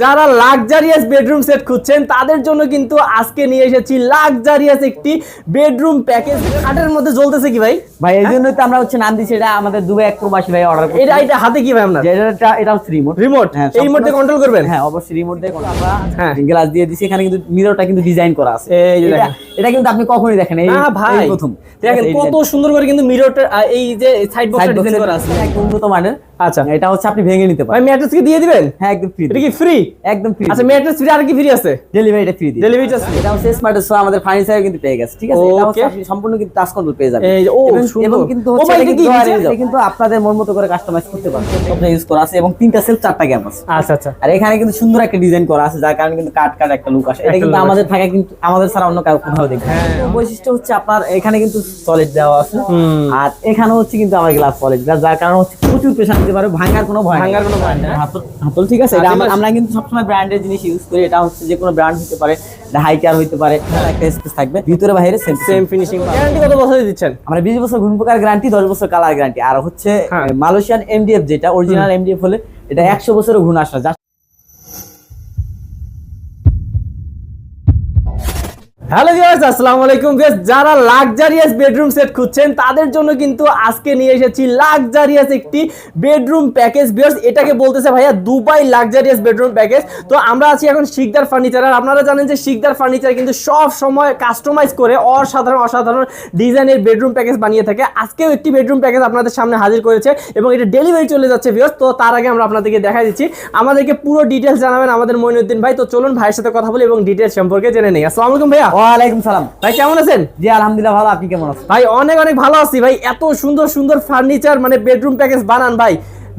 যারা luxurious bedroom set খুঁজছেন তাদের জন্য কিন্তু আজকে নিয়ে এসেছি লাক্সারিয়াস একটি বেডরুম প্যাকেজ খাটের মধ্যে জ্বলতেছে কি ভাই? ভাই এই জন্যই তো আমরা হচ্ছে নাম দিচ্ছি এটা আমাদের দুবাই এক প্রবাসী ভাই অর্ডার এটা এটা হাতে কি ভাই আপনার? এটা এটা হচ্ছে রিমোট রিমোট হ্যাঁ, এই মধ্যে কন্ট্রোল করবেন? হ্যাঁ অবশ্যই রিমোট দিয়ে আমরা হ্যাঁ। গ্লাস দিয়ে দিছি এখানে কিন্তু মিররটা কিন্তু ডিজাইন করা আছে। এই যে এটা- দেখেন। এটা কিন্তু আপনি কখনোই দেখেন এই না ভাই। প্রথম। দেখেন কত সুন্দর করে কিন্তু মিররটা এই যে সাইড বক্সটা ডিজাইন করা আছে। একদম উন্নত মানের। আচ্ছা। এটা হচ্ছে আপনি ভেঙে নিতে পারেন। ম্যাট্রেস কি দিয়ে দিবেন? হ্যাঁ একদম ফ্রি এটা কি ফ্রি একদম ফ্রি আচ্ছা ম্যাট্রেস ফ্রি আর কি ফ্রি আছে? ডেলিভারি এটা ফ্রি দিই Delivery টা free? এটা হচ্ছে স্মার্ট আমাদের ফার্নিচারে কিন্তু পেয়ে গেছে ঠিক আছে? এটা হচ্ছে আপনি সম্পূর্ণ কিন্তু টাচ কন্ট্রোল পেয়ে যাবেন। এই ও, এবং- কিন্তু হচ্ছে এটা এটা কিন্তু আপনাদের মন মতো করে কাস্টমাইজ করতে পারবেন ইউজ করা আছে এবং তিনটা সেলফ চারটা গ্যাপ আছে। আচ্ছা আচ্ছা। আর এখানে কিন্তু সুন্দর একটা ডিজাইন করা আছে যার কারণে কিন্তু কাট কাট একটা লুক আসে। এটা কিন্তু আমাদের থাকে কিন্তু আমাদের ছাড়া অন্য কারও কোথাও হ্যাঁ। বৈশিষ্ট্য হচ্ছে আপনার এখানে কিন্তু সলিড দেওয়া আছে। আর এখানে হচ্ছে কিন্তু আমার গ্লাস সলিড যার কারণে হচ্ছে প্রচুর প্রেশার দিতে পারে ভাঙার কোনো ভয় ভাঙার কোনো ভয় না। হাতল হাতল ঠিক আছে এটা আমরা আমরা কিন্তু সবসময় ব্র্যান্ডের জিনিস ইউজ করি এটা হচ্ছে যে কোনো ব্র্যান্ড হতে পারে এটা হাই কেয়ার হতে পারে একটা স্পেস থাকবে ভিতরে বাইরে সেম সেম ফিনিশিং গ্যারান্টি কত বছর দিচ্ছেন? আমরা বিশ বছর ঘুম পোকার গ্যারান্টি দশ বছর কালার গ্যারান্টি আর হচ্ছে হ্যাঁ। মালয়েশিয়ান এমডিএফ যেটা অরিজিনাল এমডিএফ হলে এটা একশো বছরের ঘুণ আসা হ্যালো ভিউয়ার্স আসসালামু আলাইকুম বেশ যারা লাক্সারিয়াস বেডরুম সেট খুঁজছেন, তাদের জন্য কিন্তু আজকে নিয়ে এসেছি লাক্সারিয়াস একটি বেডরুম প্যাকেজ ভিউয়ার্স এটাকে বলতেছে ভাইয়া দুবাই লাক্সারিয়াস বেডরুম প্যাকেজ তো আমরা আছি এখন শিকদার ফার্নিচার আর আপনারা জানেন যে শিকদার ফার্নিচার কিন্তু সব সময় কাস্টমাইজ করে অসাধারণ অসাধারণ ডিজাইনের বেডরুম প্যাকেজ বানিয়ে থাকে। আজকেও একটি বেডরুম প্যাকেজ আপনাদের সামনে হাজির করেছে এবং এটা ডেলিভারি চলে যাচ্ছে ভিউয়ার্স তো তার আগে আমরা আপনাদেরকে দেখা দিচ্ছি। আমাদেরকে পুরো ডিটেলস জানাবেন আমাদের মইনুদ্দিন ভাই। তো চলুন ভাইয়ের সাথে কথা বলি এবং ডিটেলস সম্পর্কে জেনে নেই। আসসালামু আলাইকুম ভাইয়া। ওয়ালাইকুম সালাম। ভাই কেমন আছেন? জি আলহামদুলিল্লাহ ভালো আপনি কেমন আছেন? ভাই অনেক অনেক ভালো আছি ভাই। এত সুন্দর সুন্দর ফার্নিচার মানে বেডরুম প্যাকেজ বানান ভাই।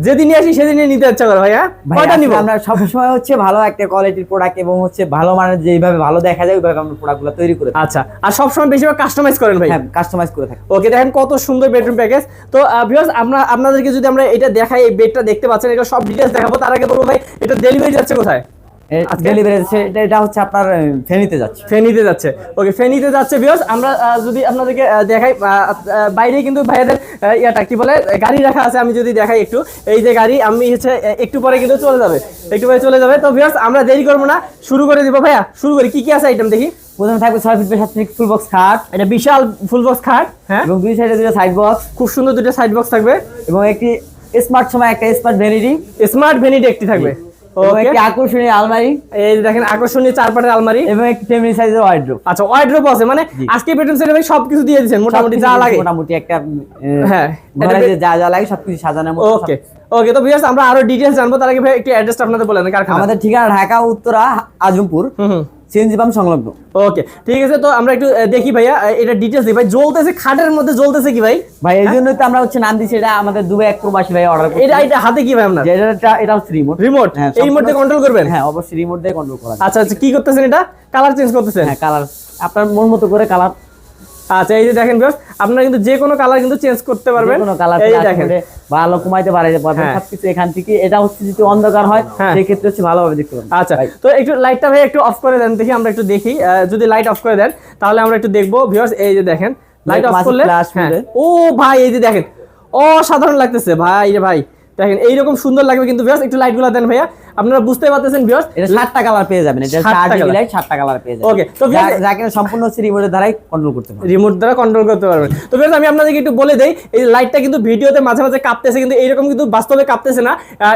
যেদিনই আসি সেদিনই নিতে ইচ্ছা করে ভাই হ্যাঁ? কয়টা নিব? আমরা সবসময় হচ্ছে ভালো একটা কোয়ালিটির প্রোডাক্ট এবং হচ্ছে ভালো মানের যেভাবে ভালো দেখা যায় ওইভাবে আমরা প্রোডাক্টগুলো তৈরি করে আচ্ছা আর সবসময় বেশিরভাগ কাস্টমাইজ করেন ভাই? হ্যাঁ কাস্টমাইজ করে থাকি। ওকে দেখেন কত সুন্দর বেডরুম প্যাকেজ তো ভিউয়ার্স আমরা আপনাদেরকে যদি আমরা এটা দেখাই এই বেডটা দেখতে পাচ্ছেন এটা সব ডিটেলস দেখাবো তার আগে বলব ভাই এটা ডেলিভারি যাচ্ছে কোথায়? ডেলিভারি এটা হচ্ছে আপনার আহ, যাচ্ছে। ফেনীতে যাচ্ছে। ওকে ফেনীতে যাচ্ছে ভিউয়ার্স আমরা যদি আপনাদেরকে দেখাই আহ, আহ, বাইরে কিন্তু ভাইয়াদের ইয়াটা কি বলে? গাড়ি রাখা আছে আমি যদি দেখাই একটু। এই যে গাড়ি আমি হচ্ছে একটু পরে কিন্তু চলে যাবে। একটু পরে চলে যাবে। তো ভিউয়ার্স আমরা দেরি করব না। শুরু করে দিব ভাইয়া। শুরু করি। কি কি আছে আইটেম দেখি? প্রথমে থাকবে ছয় ফিট সাত ফিট ফুল বক্স খাট। এটা বিশাল ফুল বক্স খাট হ্যাঁ? এবং দুই সাইডে দুটো সাইড বক্স খুব সুন্দর দুটো সাইড বক্স থাকবে। এবং একটি স্মার্ট সময় একটা স্মার্ট ভ্যানিটি স্মার্ট ভ্যানিটি একটি থাকবে। একটি আকর্ষণীয় আলমারি। এই দেখেন আকর্ষণীয় চার পাটের আলমারি। এবং একটি ফ্যামিলি সাইজের ওয়ার্ড্রোব আচ্ছা আছে মানে আজকে বেডরুম সেটে ভাই সবকিছু দিয়ে দিয়েছেন মোটামুটি যা লাগে। মোটামুটি একটা হ্যাঁ, যে যা লাগে সবকিছু সাজানো ওকে ওকে তো ভিউয়ার্স আমরা আরও ডিটেইলস জানব তার আগে ভাই একটু অ্যাড্রেসটা আপনাদের কারখানা। আমাদের ঠিকানা ঢাকা উত্তরা আজমপুর। হুম। সিএনজি পাম্প সংলগ্ন। ওকে ঠিক আছে তো আমরা একটু দেখি ভাইয়া এটা ডিটেলস দিই ভাই। জ্বলতেছে খাটের মধ্যে জ্বলতেছে কি ভাই? ভাই এই জন্যই তো আমরা হচ্ছে নাম দিচ্ছি এটা আমাদের দুবাই এক প্রবাসী ভাই অর্ডার এটা এটা হাতে কি ভাই আপনার? এটা এটা হচ্ছে রিমোট রিমোট হ্যাঁ, এই রিমোট দিয়ে কন্ট্রোল করবেন? হ্যাঁ অবশ্যই রিমোট দিয়ে কন্ট্রোল করা আচ্ছা আচ্ছা কি করতেছেন এটা? কালার চেঞ্জ করতেছেন? হ্যাঁ কালার আপনার মন মতো করে কালার আচ্ছা এই যে দেখেন ভিউয়ার্স আপনারা কিন্তু যে কোনো কালার কিন্তু চেঞ্জ করতে পারবেন। কোনো কালার এই দেখেন। ভালো কমাইতে পারে পারবেন হ্যাঁ। সবকিছু এখান থেকে এটা হচ্ছে যদি অন্ধকার হয় হ্যাঁ। সেই ক্ষেত্রে হচ্ছে ভালোভাবে দেখতে পাবেন আচ্ছা তো একটু লাইটটা ভাই একটু অফ করে দেন দেখি আমরা একটু দেখি। আহ, যদি লাইট অফ করে দেন তাহলে আমরা একটু দেখব। ভিউয়ার্স এই যে দেখেন লাইট অফ করলে হ্যাঁ। ও ভাই এই যে দেখেন অসাধারণ লাগতেছে ভাই রে ভাই। দেখেন এইরকম সুন্দর লাগবে কিন্তু ভিউয়ার্স একটু লাইটগুলো দেন ভাইয়া। আপনারা বুঝতে পারতেছেন ভিউয়ার্স এটা সাতটা কালার পেয়ে যাবেন এটা সাতটা চার ডিবি colour। লাইট সাতটা কালার পেয়ে যাবেন। Okay, তো ভিউয়ার্স- যা কিনা সম্পূর্ণ হচ্ছে রিমোটের দ্বারাই কন্ট্রোল করতে পারবেন। রিমোট দ্বারা কন্ট্রোল করতে পারবেন। তো ভিউয়ার্স আমি আপনাদেরকে একটু বলে দেই এই লাইটটা কিন্তু ভিডিওতে মাঝে মাঝে কাঁপতেছে কিন্তু এইরকম কিন্তু বাস্তবে কাঁপতেছে না।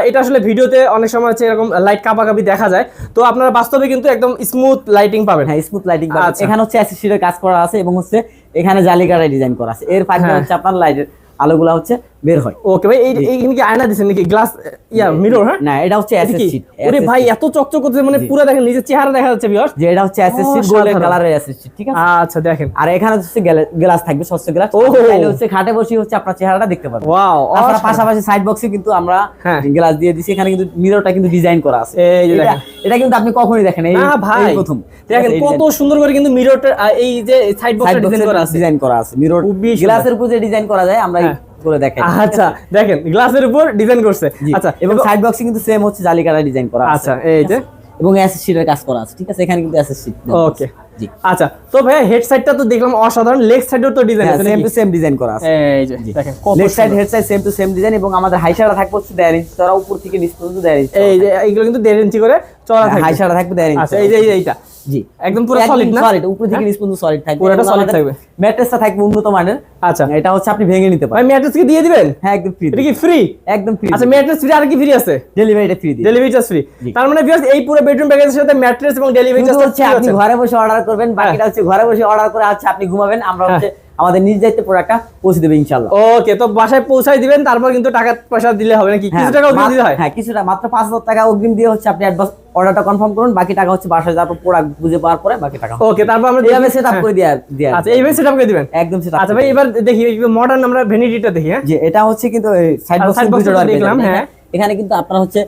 এটা আসলে ভিডিওতে অনেক সময় হচ্ছে এরকম লাইট কাঁপাকাঁপি দেখা যায়। তো আপনারা বাস্তবে কিন্তু একদম স্মুথ লাইটিং পাবেন। হ্যাঁ স্মুথ লাইটিং আচ্ছা। এখানে হচ্ছে অ্যাসেসরির কাজ করা আছে এবং হচ্ছে এখানে জালিকাটা ডিজাইন করা আছে। এর পাশে হ্যাঁ। হচ্ছে আপনার লাইটের আলোগুলা হচ্ছে বের হয়। ওকে ভাই এই এইখানে কি আয়না দিছেন নাকি? গ্লাস ইয়া মিরর হ্যাঁ? না এটা হচ্ছে অ্যাসেস কি? ওরে ভাই এত চকচক করতেছে মানে পুরো দেখেন নিজের চেহারা দেখা যাচ্ছে ভিউয়ার্স যে এটা হচ্ছে অ্যাসেস অসাধারণ। গোল্ডেন কালারের অ্যাসেস সিট ঠিক আছে? আচ্ছা দেখেন। আর এখানে হচ্ছে গ্লাস থাকবে স্বচ্ছ গ্লাস। চাইলে হচ্ছে খাটে বসে হচ্ছে আপনার চেহারাটা দেখতে পারবেন। ওয়াও তাছাড়া পাশাপাশি সাইড বক্সে কিন্তু আমরা হ্যাঁ। গ্লাস দিয়ে দিছি এখানে কিন্তু মিররটা কিন্তু ডিজাইন করা আছে। এই যে এটা- দেখেন। এটা কিন্তু আপনি কখনোই দেখেন এই না ভাই। প্রথম। দেখেন কত সুন্দর করে কিন্তু মিররটা এই যে সাইড বক্সটা ডিজাইন করা আছে। ডিজাইন করা আছে মিরর গ্লাসের উপর যে ডিজাইন করা যায় আমরা হ্যাঁ। করে দেখাই আচ্ছা দেখেন গ্লাসের উপর ডিজাইন করছে। আচ্ছা এবং সাইড বক্সে কিন্তু সেম হচ্ছে জালিকাটা ডিজাইন করা আচ্ছা এই যে। এবং অ্যাসেস শিটের কাজ করা আছে ঠিক আছে? এখানে কিন্তু অ্যাসেস শিট ওকে জি। আচ্ছা তো ভাইয়া হেড সাইডটা তো দেখলাম অসাধারণ লেগ সাইডেও তো ডিজাইন আছে সেম টু সেম ডিজাইন করা আছে। এই যে দেখেন left side head side same to same design এবং আমাদের হাইসাটা থাকবে হচ্ছে দেড় ইঞ্চি তারা উপর থেকে নিচ পর্যন্ত দেড় ইঞ্চি এই যে এইগুলো কিন্তু দেড় ইঞ্চি করে চড়া থাকে হাইসাটা থাকবে দেড় ইঞ্চি আচ্ছা এই যে এই যে এইটা। জি। একদম পুরো solid না? সলিড উপর থেকে নিচ পর্যন্ত সলিড থাকবে। পুরোটা solid থাকবে। ম্যাট্রেসটা থাকবে উন্নত মানের। আচ্ছা। এটা হচ্ছে আপনি ভেঙে নিতে ভাই পারেন ম্যাট্রেস কি দিয়ে দিবেন? হ্যাঁ একদম ফ্রি এটা কি ফ্রি একদম ফ্রি আচ্ছা ম্যাট্রেস ফ্রি আর কি ফ্রি আছে? ডেলিভারিটা ফ্রি দিই ডেলিভারি চার্জ ফ্রি। তার মানে ভিউয়ার্স এই পুরো বেডরুম প্যাকেজের সাথে ম্যাট্রেস এবং ডেলিভারি চার্জ হচ্ছে আপনি ঘরে বসে অর্ডার করবেন বাকিটা হচ্ছে ঘরে বসে অর্ডার করে হচ্ছে আপনি ঘুমাবেন আমরা হ্যাঁ। হচ্ছে আমাদের নিজ দায়িত্বে প্রোডাক্টটা পৌঁছে দেবে ইনশাআল্লাহ। ওকে তো বাসায় পৌঁছাই দিবেন তারপর কিন্তু টাকা পয়সা দিলে হবে নাকি? কিছু টাকা অগ্রিম দিতে হয়? হ্যাঁ কিছুটা মাত্র পাঁচ হাজার টাকা অগ্রিম দিয়ে হচ্ছে আপনি অ্যাডভান্স অর্ডারটা কনফার্ম করুন বাকি টাকা হচ্ছে বাসায় তারপর প্রোডাক্ট বুঝে পাওয়ার পরে বাকি টাকা। ওকে তারপর আমরা এইভাবে দেখি- সেট আপ হ্যাঁ। করে দিয়ে দিয়ে আচ্ছা এইভাবে সেট আপ করে দিবেন? একদম সেট আচ্ছা ভাই এবার দেখি মডার্ন আমরা ভ্যানিটিটা দেখি হ্যাঁ? যে এটা হচ্ছে কিন্তু সাইড বক্স side box দেখলাম, হ্যাঁ। এখানে কিন্তু আপনার হচ্ছে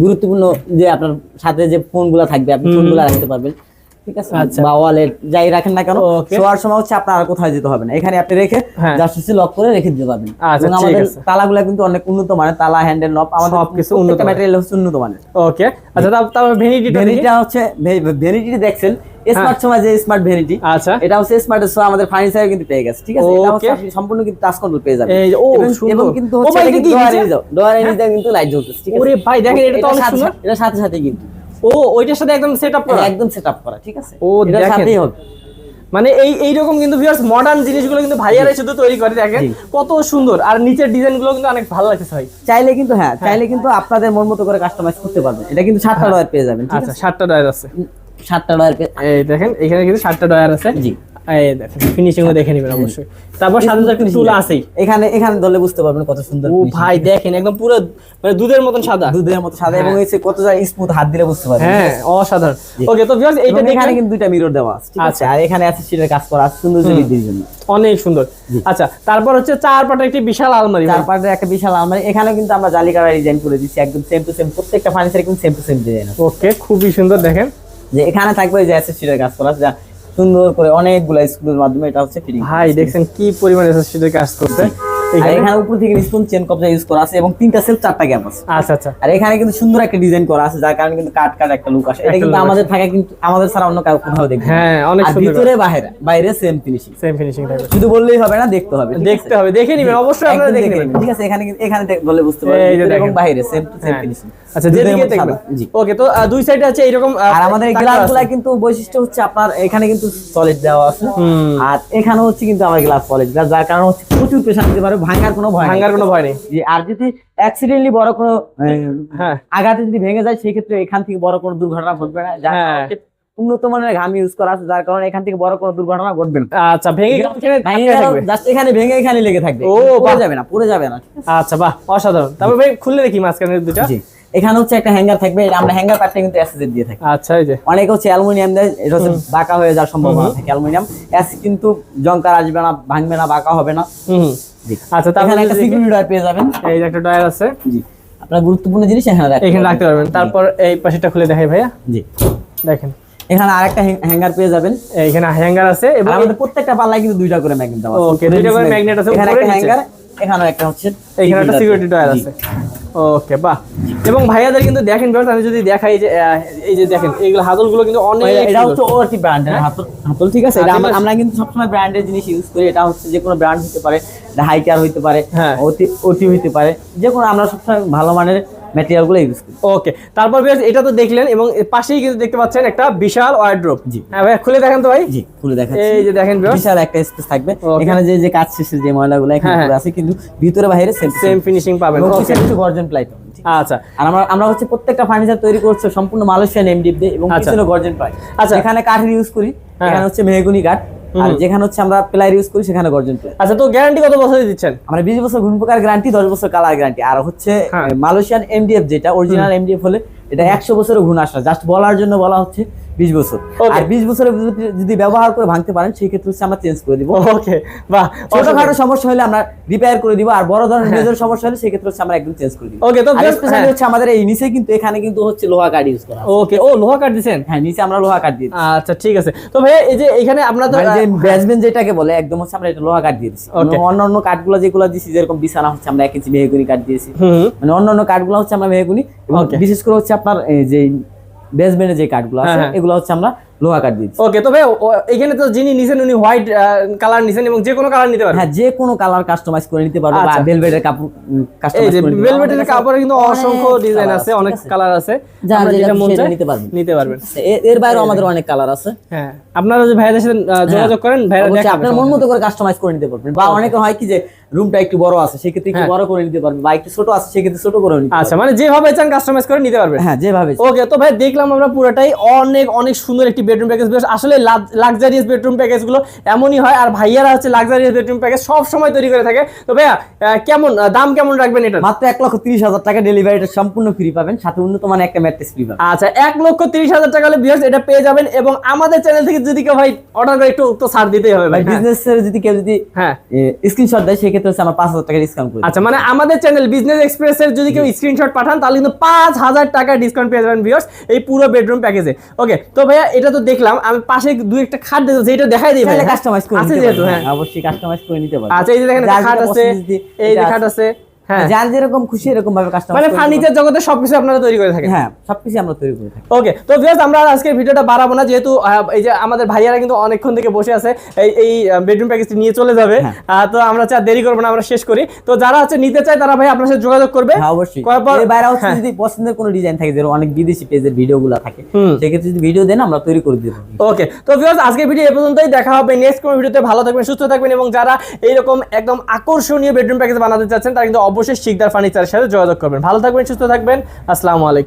গুরুত্বপূর্ণ যে আপনার সাথে যে ফোনগুলো থাকবে আপনি ফোনগুলো রাখতে পারবেন। ঠিক আছে? আচ্ছা। বা ওয়ালেট যাই রাখেন না কেন শোয়ার সময় হচ্ছে আপনার আর কোথাও যেতে হবে না। এখানে আপনি রেখে হ্যাঁ। জাস্ট হচ্ছে লক করে রেখে দিতে পারবেন। আচ্ছা, এবং আমাদের তালাগুলো কিন্তু অনেক উন্নত মানের তালা হ্যান্ডেল নব আমাদের সবকিছু উন্নত ম্যাটেরিয়াল হচ্ছে উন্নত মানের। ওকে আচ্ছা তারপর ভ্যানিটিটা ভ্যানিটিটা হচ্ছে ভ্যানিটি দেখছেন স্মার্ট সময় স্মার্ট ভ্যানিটি আচ্ছা। এটা হচ্ছে স্মার্ট সো আমাদের ফার্নিচার কিন্তু পেয়ে গেছে ঠিক আছে? এটা হচ্ছে আপনি সম্পূর্ণ কিন্তু টাচ কন্ট্রোল পেয়ে যাবেন। এই ও, সুন্দর। কিন্তু হচ্ছে লাইট ঠিক আছে? ওরে ভাই, দেখেন, এটা তো অনেক সুন্দর। এটার সাথে সাথে কিন্তু। ও ওইটার সাথে একদম সেটআপ করা? একদম সেটআপ করা ঠিক আছে? ও, সাথেই হবে। মানে এই এইরকম কিন্তু ভিউয়ার্স মডার্ন জিনিসগুলো কিন্তু ভাইয়ারাই শুধু তৈরি করে দেখেন। কত সুন্দর। আর নিচের ডিজাইনগুলো কিন্তু অনেক ভালো লাগছে ভাই। চাইলে কিন্তু হ্যাঁ চাইলে কিন্তু আপনাদের মন মতো করে কাস্টমাইজ করতে পারবেন। এটা কিন্তু সাতটা ডয়ার পেয়ে যাবেন ঠিক আচ্ছা আছে? সাতটা ডয়ার আছে। সাতটা ডয়ার পেয়ে এই দেখেন এখানে কিন্তু সাতটা ডয়ার আছে। জি। দেখে নেবেন অবশ্যই। তারপর সাথে আছেই। এখানে এখানে ধরলে বুঝতে পারবেন কত সুন্দর ও ভাই দেখেন একদম পুরো মানে দুধের মতন সাদা। দুধের মতো সাদা এবং এসে কত যায় স্মুথ হাত দিলে বুঝতে পারবেন হ্যাঁ অসাধারণ। ওকে তো ভিউয়ার্স এইটা এখানে কিন্তু দুইটা মিরর দেওয়া আছে আচ্ছা। আর এখানে আছে সিটের কাজ করা আছে সুন্দর বৃদ্ধির জন্য। অনেক সুন্দর। আচ্ছা তারপর হচ্ছে চার পাটের একটি বিশাল আলমারি চার পাটের একটা বিশাল আলমারি। এখানে কিন্তু আমরা জালি কালার ডিজাইন করে দিচ্ছি একদম সেম টু সেম প্রত্যেকটা ফার্নিচার কিন্তু same to same design okay খুবই সুন্দর দেখেন। যে এখানে থাকবে যে অ্যাসেসরির কাজ করা আছে, যা সুন্দর করে অনেকগুলো স্কুলের মাধ্যমে এটা হচ্ছে ফিডিং ভাই দেখছেন কি পরিমাণে কাজ করতে আর এখানে উপর থেকে স্পুন চেন কবজা ইউজ করা আছে এবং তিনটা সেলফ চারটা গ্যাপ আছে। আচ্ছা আচ্ছা। আর এখানে কিন্তু সুন্দর একটা ডিজাইন করা আছে যার কারণে কিন্তু কাট কাট একটা লুক আসে। এটা কিন্তু আমাদের থাকে কিন্তু আমাদের ছাড়া অন্য কাউ কোথাও দেখবে হ্যাঁ অনেক সুন্দর। ভিতরে বাইরে বাইরে সেম ফিনিশিং সেম ফিনিশিং থাকবে। শুধু বললেই হবে না দেখতে হবে দেখতে হবে দেখে নিবেন অবশ্যই আপনারা দেখে নেবেন। ঠিক আছে এখানে এখানে বলে বুঝতে পারবেন এবং বাইরে সেম টু সেম। ফিনিশিং আচ্ছা যেদিকে দেখবেন ওকে তো দুই সাইডে আছে এরকম আর আমাদের টাকা গ্লাস কিন্তু বৈশিষ্ট্য হচ্ছে আপনার এখানে কিন্তু সলিড দেওয়া আছে। আর এখানে হচ্ছে কিন্তু আমার গ্লাস সলিড যার কারণে হচ্ছে প্রচুর প্রেশার দিতে পারে ভাঙার কোনো ভয় নেই। ভাঙার কোনো ভয় নেই। আর যদি অ্যাক্সিডেন্টলি বড় কোনো হ্যাঁ। আঘাতে যদি ভেঙে যায় সেই ক্ষেত্রে এখান থেকে বড় কোনো দুর্ঘটনা ঘটবে না। হ্যাঁ। উন্নত মানের ঘাম ইউজ করা আছে যার কারণে এখান থেকে বড় কোনো দুর্ঘটনা ঘটবে না। আচ্ছা ভেঙে গেলে এখানে ভেঙে এখানে লেগে থাকবে। ও, পড়ে যাবে না পড়ে যাবে না। আচ্ছা বাহ অসাধারণ। তারপর ভাই খুললে দেখি মাঝখানে দুটা। এখানে হচ্ছে একটা হ্যাঙ্গার থাকবে আমরা হ্যাঙ্গার পার্টটা কিন্তু অ্যাসেসের দিয়ে থাকি। আচ্ছা এই যে। অনেক হচ্ছে অ্যালুমিনিয়াম দেয় এটা হচ্ছে বাঁকা হয়ে যাওয়ার সম্ভাবনা থাকে অ্যালুমিনিয়াম। অ্যাস কিন্তু জংকার আসবে না ভাঙবে না বাঁকা হবে না। আচ্ছা তাহলে একটা সিকিউরিটি ডয়ার পেয়ে যাবেন। এই যে একটা ডয়ার আছে। জি। আপনার গুরুত্বপূর্ণ জিনিস এখানে রাখতে এখানে পারবেন। রাখতে পারবেন। তারপর এই পাশেটা খুলে দেখাই ভাইয়া। জি। দেখেন। এখানে আরেকটা হ্যাঙ্গার পেয়ে যাবেন। এখানে হ্যাঙ্গার আছে এবং আমাদের প্রত্যেকটা পাল্লায় কিন্তু দুইটা করে ম্যাগনেট দেওয়া আছে। Okay, দুইটা করে ম্যাগনেট আছে, এখানে একটা হ্যাঙ্গার এখানেও একটা হচ্ছে এখানে একটা সিকিউরিটি ডয়ার আছে। ওকে বাহ। এবং ভাইয়াদের কিন্তু দেখেন viewers, আমি যদি দেখাই যে এই যে দেখেন এইগুলো হাতলগুলো কিন্তু অনেক এটা হচ্ছে ওর কি ব্র্যান্ড হাতল হাতল ঠিক আছে? এটা আমরা কিন্তু সবসময় ব্র্যান্ডের জিনিস ইউজ করি। এটা হচ্ছে যে কোনো ব্র্যান্ড হতে পারে হাইকার হতে পারে হ্যাঁ। অতি অতি হতে পারে। যে কোনো আমরা সবসময় ভালো মানের ম্যাটেরিয়ালগুলো ইউজ করি। ওকে তারপর viewers, এটা তো দেখলেন এবং পাশেই কিন্তু দেখতে পাচ্ছেন একটা বিশাল ওয়ার্ড্রোপ জি। হ্যাঁ ভাই খুলে দেখেন তো ভাই। জি খুলে দেখাচ্ছি। এই যে দেখেন viewers, বিশাল একটা স্পেস থাকবে। এখানে যে যে কাজ শেষের যে ময়লাগুলো এখানে হ্যাঁ, পড়ে আছে কিন্তু ভিতরে বাইরে সেম সেম ফিনিশিং পাবেন। Okay, কিছু গর্জন প্লাই আচ্ছা। আর আমরা আমরা হচ্ছে প্রত্যেকটা ফার্নিচার তৈরি করছে সম্পূর্ণ মালয়েশিয়ান এমডিএফ দিয়ে এবং আচ্ছা। কিছু গর্জন প্লাই আচ্ছা। এখানে কাঠের ইউজ করি। হ্যাঁ। এখানে হচ্ছে মেহগুনি কাঠ। আর যেখানে হচ্ছে আমরা প্লাই ইউজ করি সেখানে গর্জন প্লাই আচ্ছা তো গ্যারান্টি কত বছর দিচ্ছেন? আমরা বিশ বছর ঘুম প্রকার গ্যারান্টি দশ বছর কালার গ্যারান্টি আর হচ্ছে হ্যাঁ। মালয়েশিয়ান এমডিএফ যেটা অরিজিনাল এমডিএফ হলে এটা একশো বছরের ঘুণ আসা জাস্ট বলার জন্য বলা হচ্ছে বিশ বছর। আর বিশ বছরের যদি- ব্যবহার করে ভাঙতে পারেন সেই ক্ষেত্রে হচ্ছে আমরা চেঞ্জ করে দিব। ওকে বাহ ছোটখাটো সমস্যা হলে আমরা রিপেয়ার করে দিব আর বড় ধরনের মেজর সমস্যা হলে সেই ক্ষেত্রে হচ্ছে আমরা একদম চেঞ্জ করে দিব। ওকে তো স্পেশালি হ্যাঁ। হচ্ছে আমাদের এই নিচে কিন্তু এখানে কিন্তু হচ্ছে লোহা কাঠ ইউজ করা ওকে ও লোহা কাট দিছেন হ্যাঁ নিচে আমরা লোহা কাঠ দিচ্ছি। আচ্ছা ঠিক আছে। তো ভাইয়া এই যে এখানে আমরা তো মানে যে বেসমেন্ট যেটাকে বলে একদম হচ্ছে আমরা এটা লোহা কাঠ দিয়ে দিচ্ছি অন্য অন্য কাঠগুলো যেগুলো দিচ্ছি যেরকম বিছানা হচ্ছে আমরা এক ইঞ্চি মেহগুনি কাঠ দিয়েছি। মানে অন্য অন্য কাঠগুলো হচ্ছে আমরা মেহগুনি এবং বিশেষ করে হচ্ছে আপনার যে বেসমেন্টে যে কাঠগুলো আছে হ্যাঁ, হ্যাঁ। এগুলো হচ্ছে আমরা লোহা কাঠ দিচ্ছি। ওকে তো ভাই এখানে তো যিনি নিছেন উনি হোয়াইট কালার নিছেন এবং যে কোনো কালার নিতে পারবেন হ্যাঁ যে কোনো কালার কাস্টমাইজ করে নিতে পারব বা। ভেলভেটের কাপড় কাস্টমাইজ করে নিতে। ভেলভেটের কাপড়ে কিন্তু অসংখ্য ডিজাইন আছে অনেক কালার আছে। আপনার যেটা মন চায় নিতে পারবেন। নিতে পারবেন। এর বাইরেও আমাদের অনেক কালার আছে। হ্যাঁ আপনারা যে ভাইয়াদের সাথে যোগাযোগ করেন ভাইরা আপনার মন মতো করে কাস্টমাইজ করে নিতে পারবেন। বা অনেকে হয় কি যে রুমটা একটু বড় আছে সেক্ষেত্রে একটু হ্যাঁ। বড় করে নিতে পারবেন বা একটু ছোট আছে সেক্ষেত্রে ছোট করে নিতে আচ্ছা মানে যেভাবে চান কাস্টমাইজ করে নিতে পারবেন হ্যাঁ যেভাবে ওকে তো ভাই দেখলাম আমরা পুরোটাই অনেক অনেক সুন্দর একটি বেডরুম প্যাকেজ আসলে লাক্সারিয়াস বেডরুম প্যাকেজগুলো এমনই হয় আর ভাইয়ারা হচ্ছে লাক্সারিয়াস বেডরুম প্যাকেজ সব সময় তৈরি করে থাকে। তো ভাইয়া কেমন দাম কেমন রাখবেন এটা মাত্র এক লক্ষ তিরিশ হাজার টাকা ডেলিভারিটা সম্পূর্ণ ফ্রি পাবেন সাথে উন্নত মানের একটা ম্যাট্রেস ফ্রি পাবেন। আচ্ছা এক লক্ষ তিরিশ হাজার টাকা হলে ভিউয়ার্স এটা পেয়ে যাবেন এবং আমাদের চ্যানেল থেকে যদি কেউ ভাই অর্ডার করে একটু তো ছাড় দিতেই হবে ভাই ভাই হ্যাঁ। বিজনেস যদি কেউ যদি হ্যাঁ। স্ক্রিনশট দেয় সেক্ষেত্রে হচ্ছে আমরা পাঁচ হাজার টাকা ডিসকাউন্ট করি আচ্ছা মানে আমাদের চ্যানেল বিজনেস এক্সপ্রেসের যদি কেউ স্ক্রিনশট পাঠান তাহলে কিন্তু পাঁচ হাজার টাকা ডিসকাউন্ট পেয়ে যাবেন ভিউয়ার্স এই পুরো বেডরুম প্যাকেজে ওকে তো ভাইয়া এটা তো দেখলাম আমি পাশে দুই একটা খাট দেখো যেটা দেখাই দিই ভাই কাস্টমাইজ করে আছে যেহেতু হ্যাঁ। হ্যাঁ, অবশ্যই কাস্টমাইজ করে নিতে পারবেন। আচ্ছা এই যে দেখেন খাট আছে এই যে খাট আছে। যার যেরকম খুশি এরকম ভাবে কাস্টমাইজ মানে ফার্নিচার জগতে সবকিছু আপনারা তৈরি করে থাকেন। হ্যাঁ সবকিছু আমরা তৈরি করে থাকি। ওকে তো ভিউয়ার্স আমরা আর আজকের ভিডিওটা বাড়াবো না যেহেতু এই যে আমাদের ভাইয়ারা কিন্তু অনেকক্ষণ থেকে বসে আছে এই এই বেডরুম প্যাকেজটি নিয়ে চলে যাবে। হ্যাঁ। তো আমরা চা দেরি করব না আমরা শেষ করি। তো যারা হচ্ছে নিতে চায় তারা ভাই আপনার সাথে যোগাযোগ করবে। হ্যাঁ অবশ্যই। করার পর- বাইরে হচ্ছে হ্যাঁ। যদি পছন্দের কোনো ডিজাইন থাকে যেরকম অনেক বিদেশি পেজের ভিডিওগুলো থাকে সেক্ষেত্রে যদি ভিডিও দেন আমরা তৈরি করে দেবো। ওকে তো ভিউয়ার্স আজকের ভিডিও এ পর্যন্তই। দেখা হবে নেক্সট কোনো ভিডিওতে ভালো থাকবেন সুস্থ থাকবেন এবং যারা এইরকম একদম আকর্ষণীয় বেডরুম প্যাকেজ বানাতে চাচ্ছেন তারা কিন্তু অবশ্যই শিকদার ফার্নিচারের সাথে যোগাযোগ করবেন। ভালো থাকবেন সুস্থ থাকবেন। আসসালামু আলাইকুম।